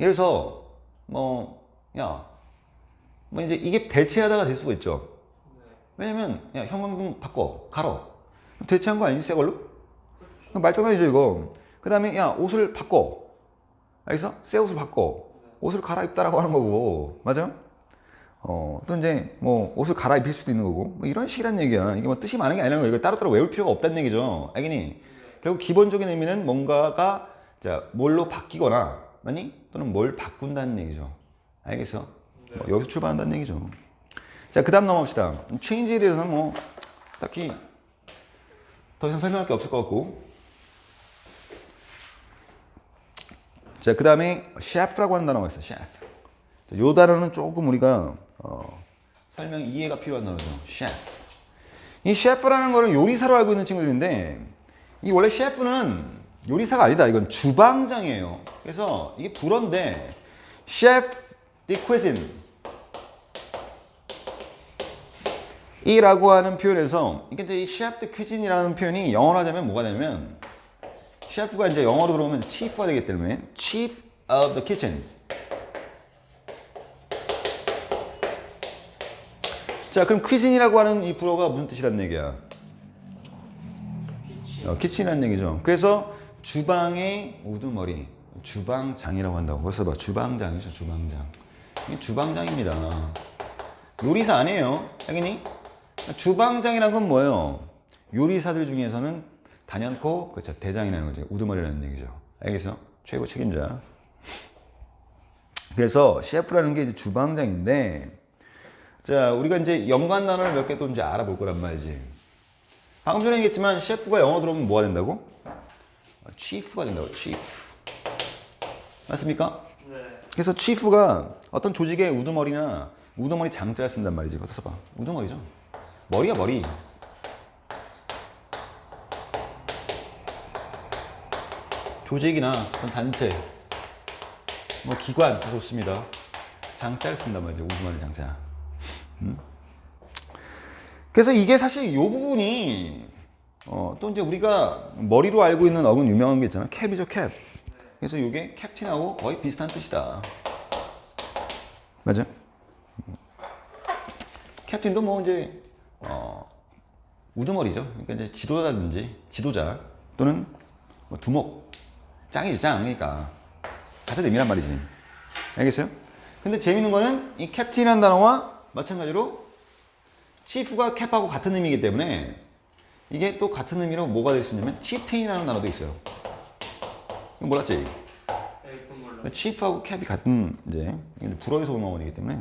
예를 들어서 뭐 야, 뭐 이제 이게 대체하다가 될 수가 있죠. 왜냐면 야 형광등 바꿔 가로 대체한 거 아니니 새 걸로? 말장난이죠 이거. 그 다음에 야 옷을 바꿔. 알겠어? 새 옷을 바꿔. 옷을 갈아입다라고 하는 거고 맞아? 어, 또 이제 뭐 옷을 갈아입힐 수도 있는 거고 뭐 이런 식이란 얘기야. 이게 뭐 뜻이 많은 게 아니라는 거야. 이걸 따로따로 외울 필요가 없다는 얘기죠. 알겠니? 결국 기본적인 의미는 뭔가가 자 뭘로 바뀌거나 맞니? 또는 뭘 바꾼다는 얘기죠. 알겠어? 뭐 여기서 출발한다는 얘기죠. 자, 그 다음 넘어갑시다. 체인지에 대해서는 뭐 딱히 더 이상 설명할 게 없을 것 같고. 자, 그 다음에 셰프라고 하는 단어가 있어요. 셰프. 자, 요 단어는 조금 우리가 어, 설명 이해가 필요한 단어죠. 셰프. 이 셰프라는 거를 요리사로 알고 있는 친구들인데 이 원래 셰프는 요리사가 아니다. 이건 주방장이에요. 그래서 이게 불어인데 셰프 디 cuisine 이라고 하는 표현에서 이게 이제 이 셰프 디 cuisine이라는 표현이 영어로 하자면 뭐가 되냐면 셰프가 이제 영어로 들어오면 chief가 되기 때문에 chief of the kitchen 자 그럼 cuisine이라고 하는 이 불어가 무슨 뜻이란 얘기야? 어, 키친이라는 얘기죠. 그래서 주방의 우두머리, 주방장이라고 한다고. 그래서 봐, 주방장이죠, 주방장. 주방장입니다. 요리사 아니에요. 알겠니? 주방장이란 건 뭐예요? 요리사들 중에서는 단연코 그렇죠 대장이라는 거죠. 우두머리라는 얘기죠. 알겠어? 최고 책임자. 그래서 셰프라는 게 이제 주방장인데, 자 우리가 이제 연관 단어를 몇 개 또 이제 알아볼 거란 말이지. 방금 전에 얘기했지만 셰프가 영어 들어오면 뭐가 된다고? 치프가 된다고 치프 맞습니까? 네. 그래서 치프가 어떤 조직의 우두머리나 우두머리 장자를 쓴단 말이지. 그거 써봐. 우두머리죠. 머리야 머리. 조직이나 어떤 단체 뭐 기관 다 좋습니다. 장자를 쓴단 말이죠. 우두머리 장자. 그래서 이게 사실 이 부분이 어, 또 이제 우리가 머리로 알고 있는 어근 유명한 게 있잖아. 캡이죠, 캡. 그래서 이게 캡틴하고 거의 비슷한 뜻이다. 맞아? 캡틴도 뭐 이제 어, 우두머리죠. 그러니까 이제 지도자든지 지도자 또는 뭐 두목 짱이지 짱. 그러니까 같은 의미란 말이지. 알겠어요? 근데 재밌는 거는 이 캡틴이라는 단어와 마찬가지로 치프가 캡하고 같은 의미이기 때문에 이게 또 같은 의미로 뭐가 될 수 있냐면 치프테인이라는 단어도 있어요. 이거 몰랐지? 네. 치프하고 캡이 같은 이제 불어에서 온 어원이기 때문에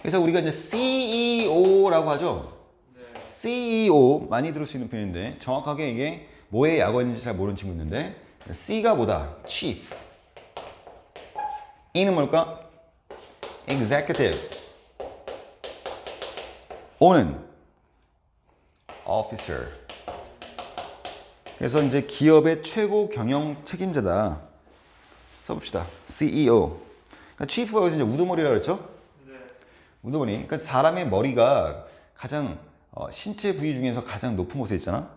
그래서 우리가 이제 CEO라고 하죠. 네. CEO 많이 들을 수 있는 표현인데 정확하게 이게 뭐의 약어인지 잘 모르는 친구 있는데 C가 뭐다? Chief. E는 뭘까? Executive. O는 Officer. 그래서 이제 기업의 최고 경영 책임자다. 써봅시다. CEO. 그러니까 Chief가 여기서 이제 우두머리라고 그랬죠? 네. 우두머리. 그러니까 사람의 머리가 가장 어, 신체 부위 중에서 가장 높은 곳에 있잖아.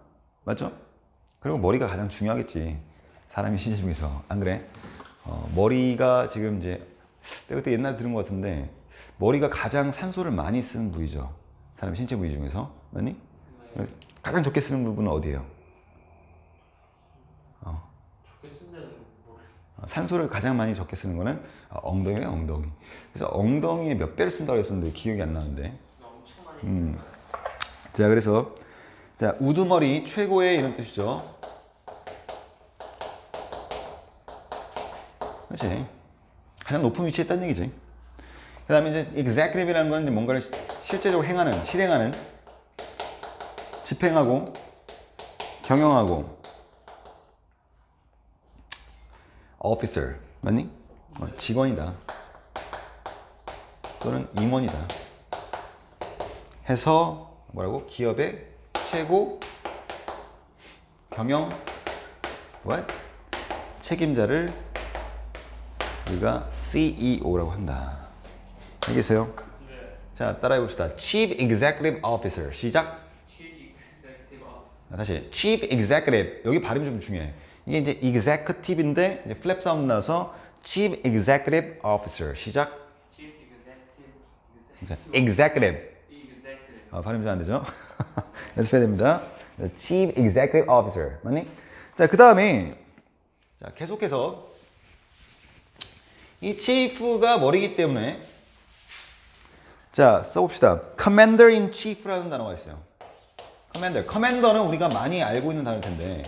맞죠? 그리고 머리가 가장 중요하겠지. 사람의 신체 중에서 안 그래? 어, 머리가 지금 이제 내가 그때 옛날에 들은 것 같은데 머리가 가장 산소를 많이 쓰는 부위죠. 사람의 신체 부위 중에서 맞니? 네. 가장 적게 쓰는 부분은 어디예요? 좋게 모르. 어, 산소를 가장 많이 적게 쓰는 거는 어, 엉덩이래 엉덩이. 그래서 엉덩이에 몇 배를 쓴다고 했었는데 기억이 안 나는데. 엄청 많이 음. 자 그래서 자 우두머리 최고의 이런 뜻이죠. 그렇지. 가장 높은 위치에 있다는 얘기지. 그 다음에 이제 executive이라는 건 이제 뭔가를 시- 실제적으로 행하는, 실행하는, 집행하고, 경영하고, officer, 맞니? 어, 직원이다. 또는 임원이다. 해서 뭐라고? 기업의 최고 경영 what? 책임자를 우리가 CEO라고 한다. 알겠어요? 네. 자, 따라해 봅시다. Chief Executive Officer. 시작. 다시 Chief Executive. 여기 발음이 좀 중요해. 이게 이제 executive인데 이제 flap 사운드 나서 chief executive officer 시작. Chief Executive 자, Executive executive. Executive 아, 발음이 잘 안 되죠? 연습해야 됩니다. Chief Executive Officer. 맞니? 자, 그 다음에, 자, 계속해서, 이 Chief가 머리기 때문에, 자, 써봅시다. Commander in Chief라는 단어가 있어요. Commander. Commander는 우리가 많이 알고 있는 단어일 텐데,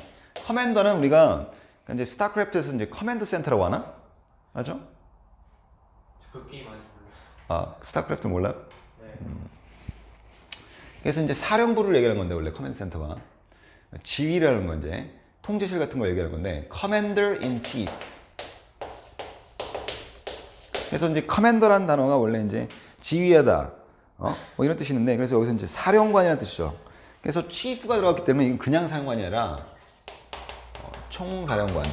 Commander는 우리가 이제 스타크래프트에서 이제 커맨드 센터라고 하나? 맞죠? 그 게임 아직 몰라요 아, 스타크래프트 몰라요? 네 그래서 이제 사령부를 얘기하는 건데 원래 커맨드 센터가 지휘라는 건 이제 통제실 같은 거 얘기하는 건데 커맨더 인 chief 그래서 이제 커맨더라는 단어가 원래 이제 지휘하다 어? 뭐 이런 뜻이 있는데 그래서 여기서 이제 사령관이라는 뜻이죠 그래서 chief가 들어갔기 때문에 이건 그냥 사령관이 아니라 어, 총사령관.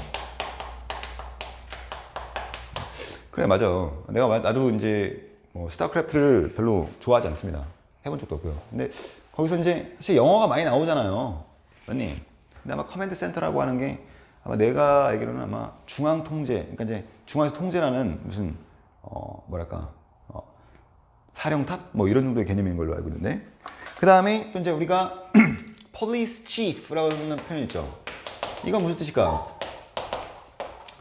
그래 맞아. 내가 마- 나도 이제 뭐 스타크래프트를 별로 좋아하지 않습니다. 해본 적도 없고요. 근데 거기서 이제 사실 영어가 많이 나오잖아요. 맞니? 근데 아마 커맨드 센터라고 하는 게 아마 내가 알기로는 아마 중앙 통제 그러니까 이제 중앙에서 통제라는 무슨 어 뭐랄까 어, 사령탑? 뭐 이런 정도의 개념인 걸로 알고 있는데. 그 다음에 또 이제 우리가 police chief라고 하는 표현 있죠 이건 무슨 뜻일까?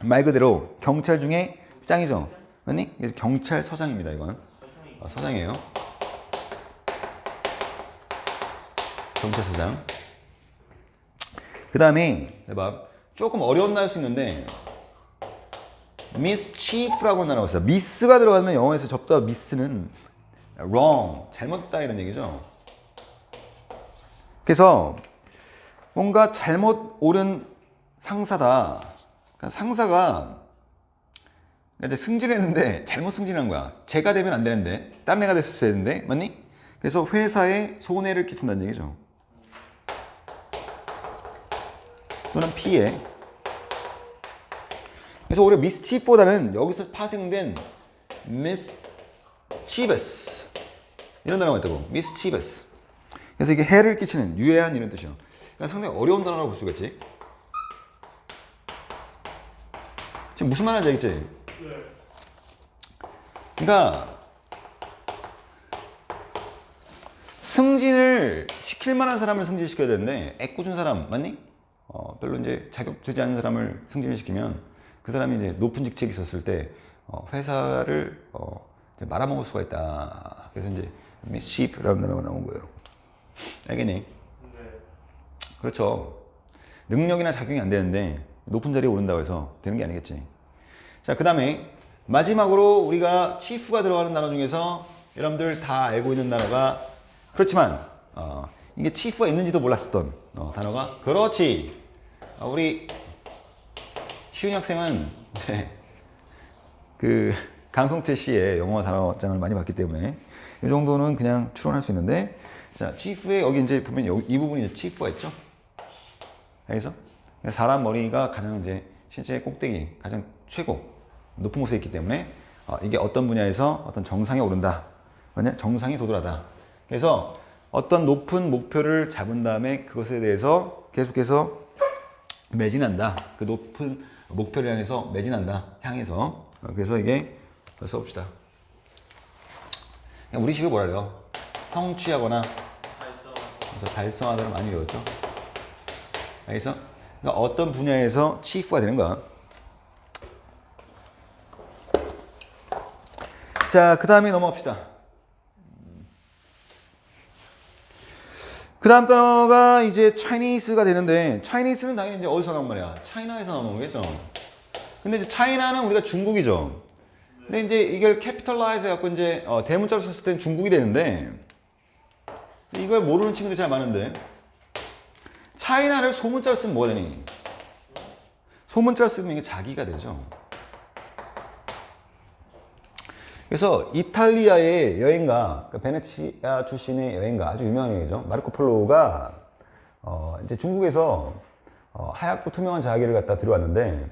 말 그대로 경찰 중에 짱이죠. 맞니? 그래서 경찰서장입니다. 이건 어, 서장이에요. 경찰서장. 그 다음에 봐 조금 어려운 날 수 있는데 mischief라고 하나 나왔어요. 미스가 들어가면 영어에서 접다 미스는 wrong, 잘못다 이런 얘기죠. 그래서 뭔가 잘못 옳은 상사다. 그러니까 상사가 그러니까 이제 승진했는데 잘못 승진한 거야. 제가 되면 안 되는데 다른 애가 됐었어야 되는데 맞니? 그래서 회사에 손해를 끼친다는 얘기죠. 또는 피해. 그래서 오히려 mischief보다는 여기서 파생된 mischievous 이런 단어가 있다고. mischievous. 그래서 이게 해를 끼치는 유해한 이런 뜻이요. 그러니까 상당히 어려운 단어라고 볼 수가 있지. 지금 무슨 말인지 알겠지? 그러니까 승진을 시킬 만한 사람을 승진시켜야 되는데 애꿎은 사람 맞니? 어, 별로 이제 자격되지 않은 사람을 승진을 시키면 그 사람이 이제 높은 직책에 있었을 때 어, 회사를 어, 말아먹을 수가 있다. 그래서 이제 mischief라는 단어가 나온 거예요. 알겠니? 네 그렇죠. 능력이나 작용이 안 되는데 높은 자리에 오른다고 해서 되는 게 아니겠지. 자, 그 다음에 마지막으로 우리가 치프가 들어가는 단어 중에서 여러분들 다 알고 있는 단어가 그렇지만 어, 이게 치프가 있는지도 몰랐었던 어, 단어가 그렇지. 어, 우리 시훈이 학생은 이제 그 강성태 씨의 영어 단어장을 많이 봤기 때문에 이 정도는 그냥 추론할 수 있는데 자 치프에 여기 이제 보면 여기 이 부분이 이제 치프가 있죠. 알겠어? 사람 머리가 가장 이제 신체 꼭대기 가장 최고 높은 곳에 있기 때문에 어, 이게 어떤 분야에서 어떤 정상에 오른다. 뭐냐? 정상에 도달하다. 그래서 어떤 높은 목표를 잡은 다음에 그것에 대해서 계속해서 매진한다. 그 높은 목표를 향해서 매진한다. 향해서. 어, 그래서 이게 써봅시다. 우리식으로 뭐라 그래요? 성취하거나 그래서 달성하다를 많이 배웠죠. 알겠어? 그러니까 어떤 분야에서 치프가 되는 거야. 자, 그 다음에 넘어갑시다. 그 다음 단어가 이제 Chinese가 되는데, Chinese는 당연히 이제 어디서 나온 말이야? 차이나에서 나온 거겠죠? 근데 이제 차이나는 우리가 중국이죠. 근데 이제 이걸 캐피털라이즈 해갖고 이제 어, 대문자로 썼을 땐 중국이 되는데, 이걸 모르는 친구들이 잘 많은데 차이나를 소문자로 쓰면 뭐가 되니? 소문자로 쓰면 이게 자기가 되죠. 그래서 이탈리아의 여행가, 그러니까 베네치아 출신의 여행가, 아주 유명한 여행이죠. 마르코 폴로가 어, 이제 중국에서 어, 하얗고 투명한 자기를 갖다 들어왔는데,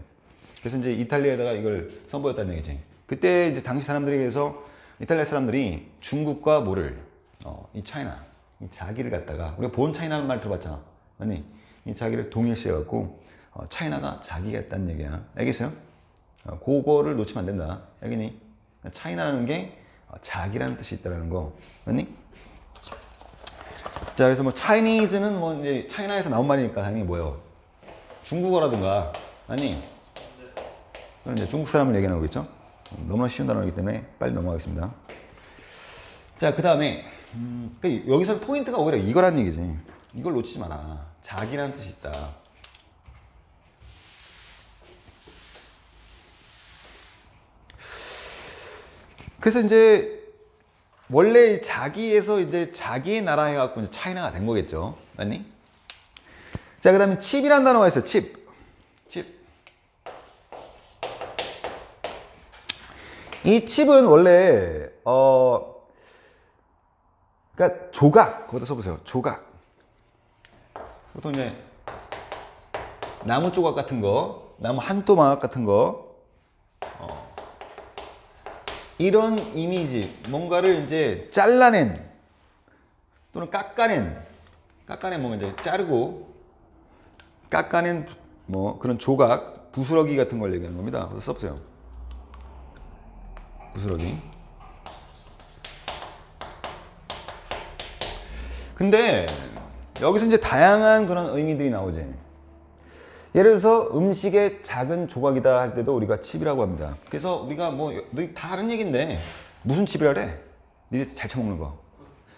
그래서 이제 이탈리아에다가 이걸 선보였다는 얘기지. 그때 이제 당시 사람들이 그래서 이탈리아 사람들이 중국과 뭐를 어, 이 차이나, 이 자기를 갖다가 우리가 본 차이나는 말 들어봤잖아, 아니 이 자기를 동일시해갖고 어, 차이나가 자기가 했다는 얘기야. 알겠어요? 어, 그거를 놓치면 안 된다. 알겠니? 차이나라는 게 어, 자기라는 뜻이 있다라는 거. 맞니? 자, 그래서 뭐 차이니즈는 뭐 이제 차이나에서 나온 말이니까 당연히 뭐예요? 중국어라든가 아니 그럼 이제 중국 사람을 얘기하는 거겠죠? 너무나 쉬운 단어이기 때문에 빨리 넘어가겠습니다. 자, 그 다음에 음, 그러니까 여기서 포인트가 오히려 이거란 얘기지. 이걸 놓치지 마라. 자기라는 뜻이 있다. 그래서 이제 원래 자기에서 이제 자기의 나라 해갖고 이제 차이나가 된 거겠죠. 맞니? 자, 그 다음에 칩이라는 단어가 있어요. 칩. 칩. 이 칩은 원래, 어, 그러니까 조각. 거기다 써보세요. 조각. 보통 이제 나무 조각 같은 거, 나무 한 토막 같은 거, 어, 이런 이미지, 뭔가를 이제 잘라낸 또는 깎아낸, 깎아낸 뭔가 이제 자르고 깎아낸 뭐 그런 조각, 부스러기 같은 걸 얘기하는 겁니다. 그래서 써보세요. 부스러기. 근데 여기서 이제 다양한 그런 의미들이 나오지. 예를 들어서 음식의 작은 조각이다 할 때도 우리가 칩이라고 합니다. 그래서 우리가 뭐 너희 다 아는 얘기인데 무슨 칩이라 그래? 니들 잘 처먹는 거.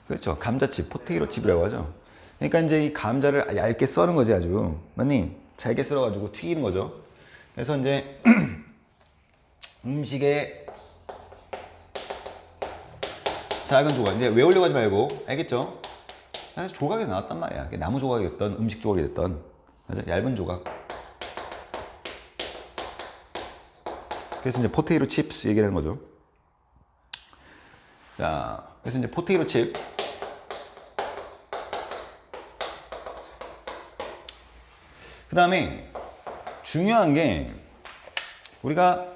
그렇죠. 감자칩, 포테이로 칩이라고 하죠. 그러니까 이제 이 감자를 얇게 써는 거지 아주. 맞니? 잘게 썰어가지고 튀기는 거죠. 그래서 이제 음식의 작은 조각. 이제 외우려고 하지 말고 알겠죠? 사실 조각이 나왔단 말이야. 나무 조각이 됐던 음식 조각이 됐던 맞아? 얇은 조각. 그래서 이제 포테이로 칩스 얘기하는 거죠. 자, 그래서 이제 포테이로 칩. 그 다음에 중요한 게 우리가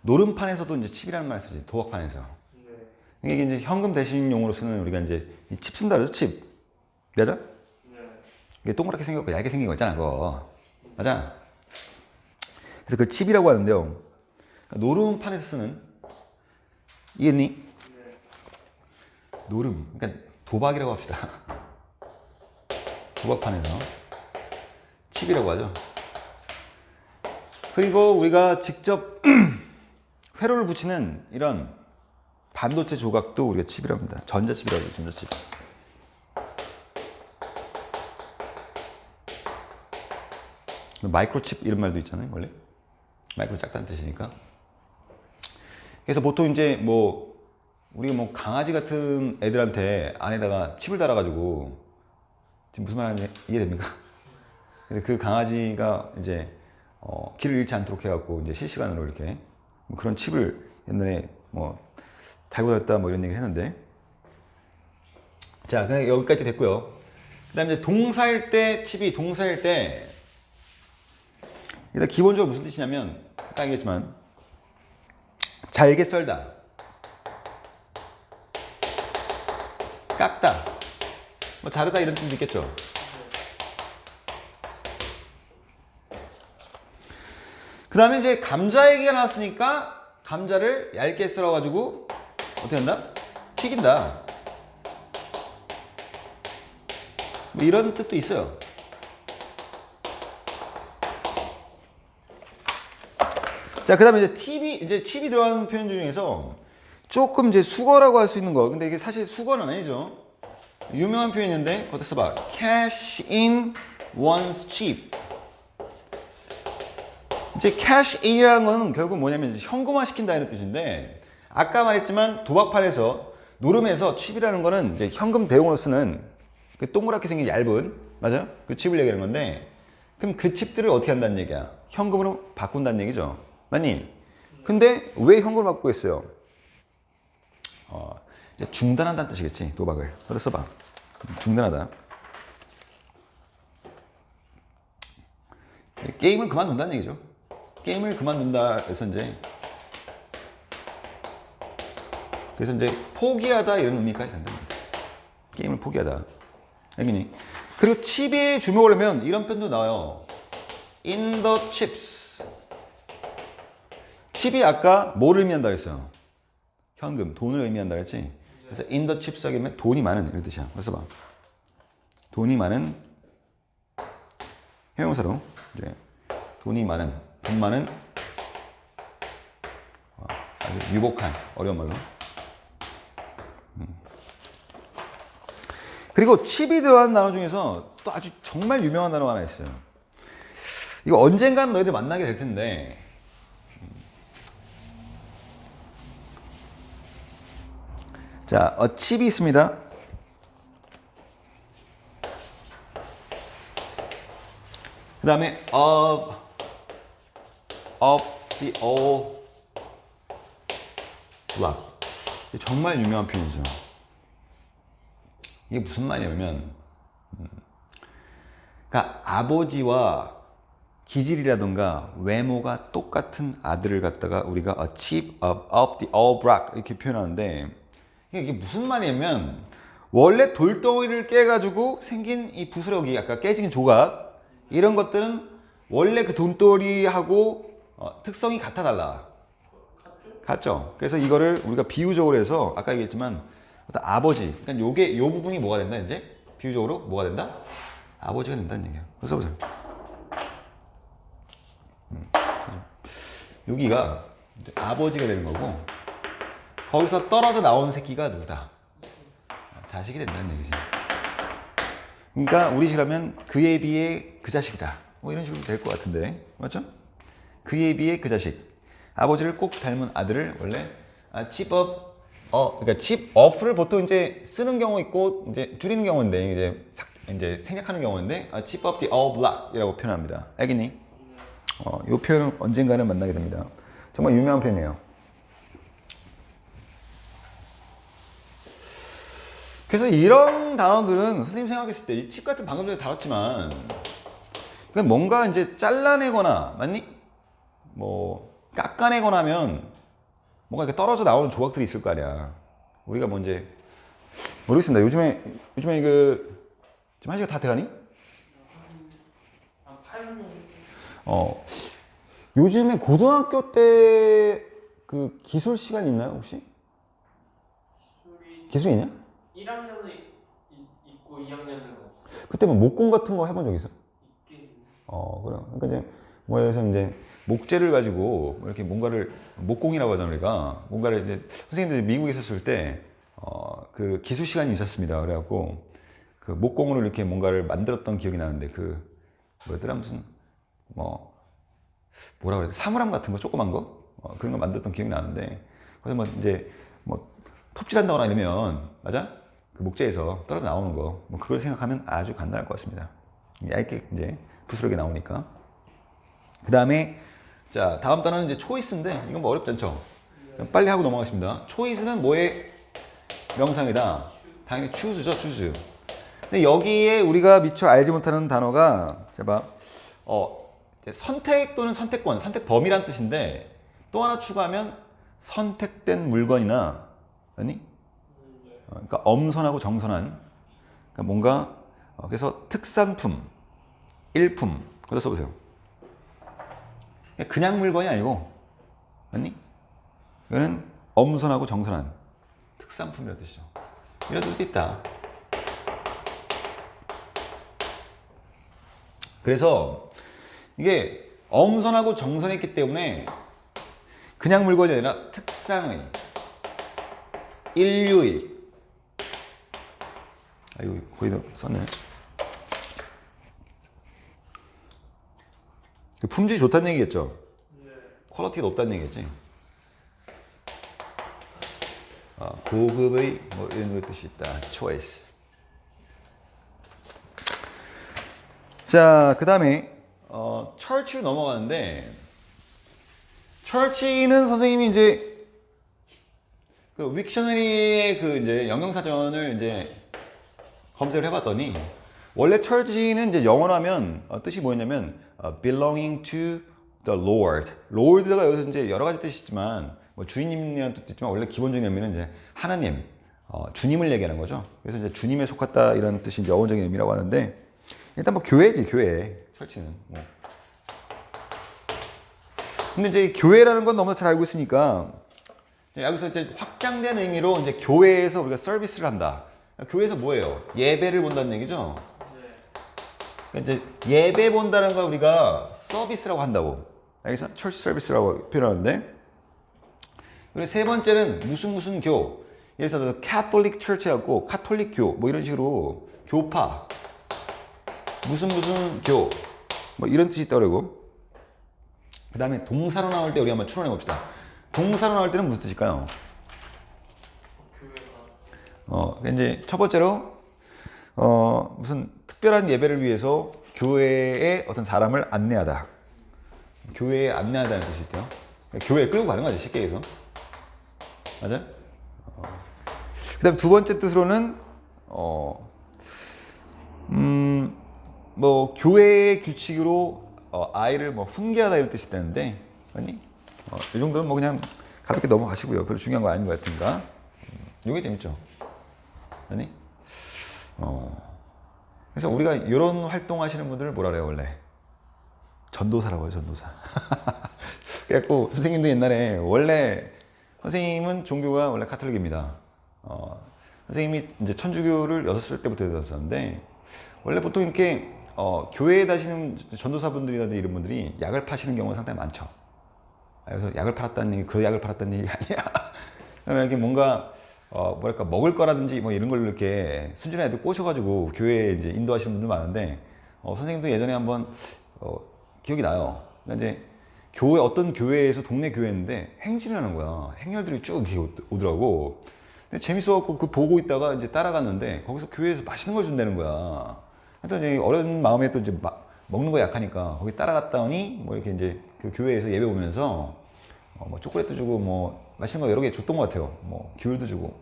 노름판에서도 이제 칩이라는 말을 쓰지 도박판에서 이게 이제 현금 대신 용으로 쓰는 우리가 이제 이칩 쓴다 그러죠 칩 맞아? 이게 동그랗게 생겼고 얇게 생긴 거 있잖아 그거 맞아? 그래서 그 칩이라고 하는데요 노름판에서 쓰는 이해했니? 노름 그러니까 도박이라고 합시다 도박판에서 칩이라고 하죠 그리고 우리가 직접 회로를 붙이는 이런 반도체 조각도 우리가 칩이라고 합니다. 전자칩이라고 해요, 전자칩. 마이크로칩 이런 말도 있잖아요, 원래. 마이크로 작다는 뜻이니까. 그래서 보통 이제 뭐, 우리가 뭐 강아지 같은 애들한테 안에다가 칩을 달아가지고, 지금 무슨 말 하는지 이해됩니까? 그래서 그 강아지가 이제, 어, 길을 잃지 않도록 해갖고, 이제 실시간으로 이렇게, 뭐 그런 칩을 옛날에 뭐, 달고 다녔다 뭐 이런 얘기를 했는데 자 그냥 여기까지 됐고요 그 다음에 동사일 때 칩이 동사일 때 일단 기본적으로 무슨 뜻이냐면 아까 얘기했지만 잘게 썰다 깎다 뭐 자르다 이런 뜻도 있겠죠 그 다음에 이제 감자 얘기가 나왔으니까 감자를 얇게 썰어 가지고 어떻게 한다? 튀긴다. 뭐 이런 뜻도 있어요. 자, 그 다음에 이제 팁이, 이제 칩이 들어가는 표현 중에서 조금 이제 수거라고 할 수 있는 거. 근데 이게 사실 수거는 아니죠. 유명한 표현인데, 어디 써봐. cash in one's chip. 이제 cash in이라는 거는 결국 뭐냐면 현금화 시킨다 이런 뜻인데, 아까 말했지만 도박판에서 노름에서 칩이라는 거는 이제 현금 대용으로 쓰는 그 동그랗게 생긴 얇은 맞아요? 그 칩을 얘기하는 건데 그럼 그 칩들을 어떻게 한다는 얘기야? 현금으로 바꾼다는 얘기죠. 맞니? 근데 왜 현금을 바꾸고 있어요? 어, 중단한다는 뜻이겠지 도박을. 어디 써봐. 중단하다. 게임을 그만둔다는 얘기죠. 게임을 그만둔다 해서 이제 그래서 이제 포기하다 이런 의미까지 된답니다. 게임을 포기하다. 알겠니? 그리고 칩에 주목을 하면 이런 표현도 나와요. in the chips. 칩이 아까 뭐를 의미한다 그랬어요? 현금, 돈을 의미한다 그랬지? 그래서 in the chips 하면 돈이 많은 이런 뜻이야. 그래서 봐. 돈이 많은 형용사로 이제 돈이 많은, 돈 많은 어, 아주 유복한 어려운 말로. 음. 그리고 칩이 들어간 단어 중에서 또 아주 정말 유명한 단어가 하나 있어요. 이거 언젠가는 너희들 만나게 될 텐데. 자, 어, 칩이 있습니다. 그 다음에 of, of the all block. 정말 유명한 표현이죠. 이게 무슨 말이냐면, 음, 그러니까 아버지와 기질이라던가 외모가 똑같은 아들을 갖다가 우리가 a chip of, of the all black 이렇게 표현하는데 이게 무슨 말이냐면 원래 돌덩이를 깨가지고 생긴 이 부스러기 아까 깨진 조각 이런 것들은 원래 그 돈돌이하고 어, 특성이 같아 달라. 같죠? 그래서 이거를 우리가 비유적으로 해서 아까 얘기했지만 어떤 아버지 그러니까 요게 요 부분이 뭐가 된다 이제? 비유적으로 뭐가 된다? 아버지가 된다는 얘기야. 그래서 보세요 여기가 이제 아버지가 되는 거고 거기서 떨어져 나온 새끼가 누구다? 자식이 된다는 얘기지. 그러니까 우리 식으면 그에 비해 그 자식이다. 뭐 이런 식으로 될 것 같은데 맞죠? 그에 비해 그 자식. 아버지를 꼭 닮은 아들을 원래 아, 칩업 어 그러니까 칩업을 보통 이제 쓰는 경우 있고 이제 줄이는 경우인데 이제 삭- 이제 생략하는 경우인데 아, 칩업 the all black이라고 표현합니다. 알겠니? 어, 이 표현은 언젠가는 만나게 됩니다. 정말 유명한 표현이에요. 그래서 이런 단어들은 선생님 생각했을 때 이 칩 같은 방금 전에 다뤘지만 그냥 뭔가 이제 잘라내거나 맞니? 뭐 깎아내거나 하면 뭔가 이렇게 떨어져 나오는 조각들이 있을 거 아니야. 우리가 뭐 이제 모르겠습니다. 요즘에 요즘에 그 지금 한 시간 다 돼가니? 한 8년 어 요즘에 고등학교 때 그 기술 시간 있나요 혹시? 소리 기술 있냐? 1학년은 있고 2학년은 없어. 그때 뭐 목공 같은 거 해본 적 있어? 있긴 어 그래. 그러니까 이제 뭐 예를 들어서 이제 목재를 가지고 뭐 이렇게 뭔가를 목공이라고 하잖아 우리가 뭔가를 이제 선생님들이 미국에 있었을 때 어 그 기술 시간이 있었습니다. 그래갖고 그 목공으로 이렇게 뭔가를 만들었던 기억이 나는데 그 뭐였더라 무슨 뭐 뭐라 그래야 돼 사물함 같은 거 조그만 거 어, 그런 거 만들었던 기억이 나는데 그래서 뭐 이제 뭐 톱질한다거나 이러면 맞아 그 목재에서 떨어져 나오는 거 뭐 그걸 생각하면 아주 간단할 것 같습니다. 얇게 이제 부스러기 나오니까. 그 다음에 자 다음 단어는 이제 초이스인데 이건 뭐 어렵지 않죠? 빨리 하고 넘어가겠습니다. 초이스는 뭐의 명상이다. 당연히 추즈죠 추즈 근데 여기에 우리가 미처 알지 못하는 단어가 제가 어 선택 또는 선택권, 선택범이란 뜻인데 또 하나 추가하면 선택된 물건이나 아니? 어, 그러니까 엄선하고 정선한 그러니까 뭔가 어, 그래서 특산품, 일품 그래서 써보세요. 그냥 물건이 아니고 아니? 이거는 엄선하고 정선한 특산품이라는 뜻이죠. 이런 뜻도 있다. 그래서 이게 엄선하고 정선했기 때문에 그냥 물건이 아니라 특상의 인류의 아이고 거기다 썼네. 그 품질이 좋다는 얘기겠죠? 퀄리티가 높다는 얘기겠지? 아, 고급의 뭐 이런 뜻이 있다. Choice. 자, 그 다음에, 어, 철치로 넘어가는데, 철치는 선생님이 이제, 그 윅셔너리의 그 이제 영영사전을 이제 검색을 해봤더니, 원래 철치는 이제 영어로 하면 어, 뜻이 뭐였냐면, 어, belonging to the Lord. Lord가 여기서 이제 여러 가지 뜻이지만, 뭐 주인님이라는 뜻도 있지만, 원래 기본적인 의미는 이제 하나님, 어, 주님을 얘기하는 거죠. 그래서 이제 주님에 속했다 이런 뜻이 이제 어원적인 의미라고 하는데, 일단 뭐 교회지 교회 철치는 뭐 근데 이제 교회라는 건 너무나 잘 알고 있으니까 여기서 이제 확장된 의미로 이제 교회에서 우리가 서비스를 한다. 교회에서 뭐예요? 예배를 본다는 얘기죠. 네. 그러니까 이제 예배 본다는 걸 우리가 서비스라고 한다고. 여기서 철치 서비스라고 표현하는데. 그리고 세 번째는 무슨 무슨 교. 예를 들어서 캐톨릭 철치하고 카톨릭 교 뭐 이런 식으로 교파 무슨 무슨 교 뭐 이런 뜻이 있다고 그 다음에 동사로 나올 때 우리 한번 추론해 봅시다. 동사로 나올 때는 무슨 뜻일까요? 어, 이제 첫 번째로 어, 무슨 특별한 예배를 위해서 교회에 어떤 사람을 안내하다. 교회에 안내하다는 뜻이 있대요. 교회에 끌고 가는 거지 쉽게 해서. 맞아? 어. 그 다음 두 번째 뜻으로는 어, 음, 뭐 교회의 규칙으로 어, 아이를 뭐 훈계하다 이런 뜻이 있다는데, 아니? 어, 이 정도는 뭐 그냥 가볍게 넘어가시고요. 별로 중요한 거 아닌 것 같으니까. 음, 이게 재밌죠. 아니? 어. 그래서 우리가 이런 활동하시는 분들을 뭐라 그래요, 원래? 전도사라고 해요, 전도사. 그래갖고 선생님도 옛날에 원래 선생님은 종교가 원래 카톨릭입니다. 어, 선생님이 이제 천주교를 여섯 살 때부터 들었었는데 원래 보통 이렇게 어, 교회에 다니시는 전도사분들이라든지 이런 분들이 약을 파시는 경우가 상당히 많죠. 아, 그래서 약을 팔았다는 얘기, 그 약을 팔았다는 얘기가 아니야. 그러면 이렇게 뭔가 어, 뭐랄까 먹을 거라든지 뭐 이런 걸로 이렇게 순진한 애들 꼬셔가지고 교회에 이제 인도하시는 분들 많은데 어, 선생님도 예전에 한번 어, 기억이 나요. 그러니까 이제 교회 어떤 교회에서 동네 교회인데 행진을 하는 거야. 행렬들이 쭉 오더라고. 근데 재밌어갖고 그 보고 있다가 이제 따라갔는데 거기서 교회에서 맛있는 걸 준다는 거야. 하여튼 이제 어린 마음에 또 이제 막 먹는 거 약하니까 거기 따라갔더니 뭐 이렇게 이제 그 교회에서 예배 보면서 어, 뭐 초콜릿도 주고 뭐 맛있는 거 여러 개 줬던 것 같아요. 뭐 귤도 주고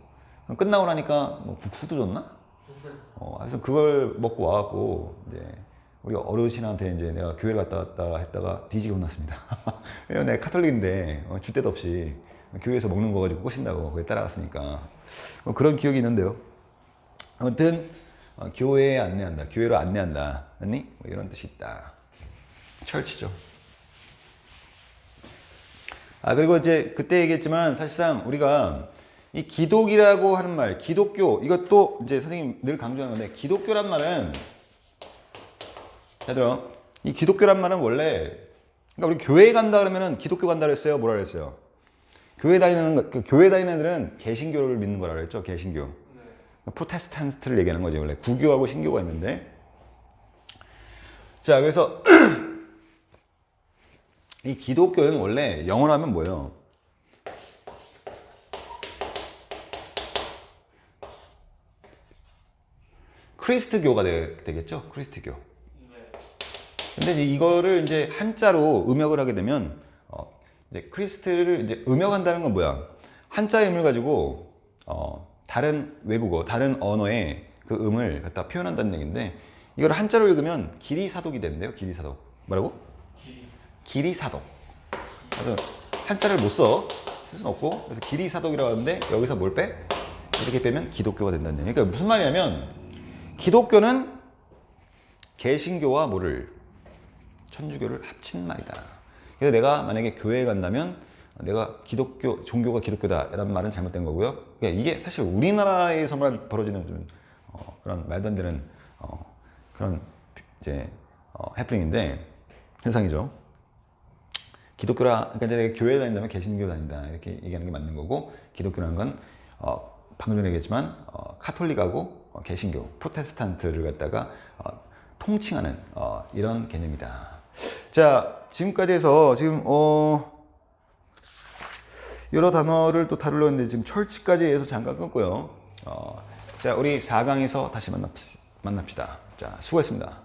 끝나고 나니까 뭐 국수도 줬나? 어, 그래서 그걸 먹고 와갖고 이제 우리 어르신한테 이제 내가 교회를 갔다 왔다 했다가 뒤지게 혼났습니다. 왜냐면 내가 카톨릭인데 어, 줄 데도 없이 교회에서 먹는 거 가지고 꼬신다고 거기 따라갔으니까 뭐 그런 기억이 있는데요. 아무튼 어, 교회에 안내한다, 교회로 안내한다, 아니 뭐 이런 뜻이 있다. 철치죠. 아 그리고 이제 그때 얘기했지만 사실상 우리가 이 기독이라고 하는 말, 기독교 이것도 이제 선생님 늘 강조하는 건데 기독교란 말은 얘들아 이 기독교란 말은 원래 그러니까 우리 교회 간다 그러면은 기독교 간다 그랬어요, 뭐라 그랬어요? 교회 다니는 거- 그 교회 다니는 애들은 개신교를 믿는 거라 그랬죠, 개신교. 네. 프로테스탄트를 얘기하는 거지 원래 구교하고 신교가 있는데 자 그래서 이 기독교는 원래 영어로 하면 뭐예요? 크리스트교가 되, 되겠죠? 크리스트교. 네. 근데 이제 이거를 이제 한자로 음역을 하게 되면 어, 이제 크리스트를 이제 음역한다는 건 뭐야? 한자의 음을 가지고 어, 다른 외국어, 다른 언어의 그 음을 갖다 표현한다는 얘기인데 이걸 한자로 읽으면 기리사독이 된대요. 기리사독. 뭐라고? 길이. 기리사독. 그래서 한자를 못 써. 쓸 수는 없고 그래서 기리사독이라고 하는데 여기서 뭘 빼? 이렇게 빼면 기독교가 된다는 얘기. 그러니까 무슨 말이냐면 기독교는 개신교와 뭐를 천주교를 합친 말이다. 그래서 내가 만약에 교회에 간다면 내가 기독교 종교가 기독교다라는 말은 잘못된 거고요. 그러니까 이게 사실 우리나라에서만 벌어지는 좀 어, 그런 말도 안 되는 어, 그런 이제 어, 해프닝인데 현상이죠. 기독교라 그러니까 교회에 다닌다면 개신교 다닌다 이렇게 얘기하는 게 맞는 거고 기독교라는 건 어, 방금 전에 얘기했지만 어, 카톨릭하고 어, 개신교 프로테스탄트를 갖다가 어, 통칭하는 어, 이런 개념이다. 자 지금까지 해서 지금 어, 여러 단어를 또 다루려 했는데 지금 철치까지 해서 잠깐 끊고요. 어, 자 우리 4강에서 다시 만납시, 만납시다. 자 수고했습니다.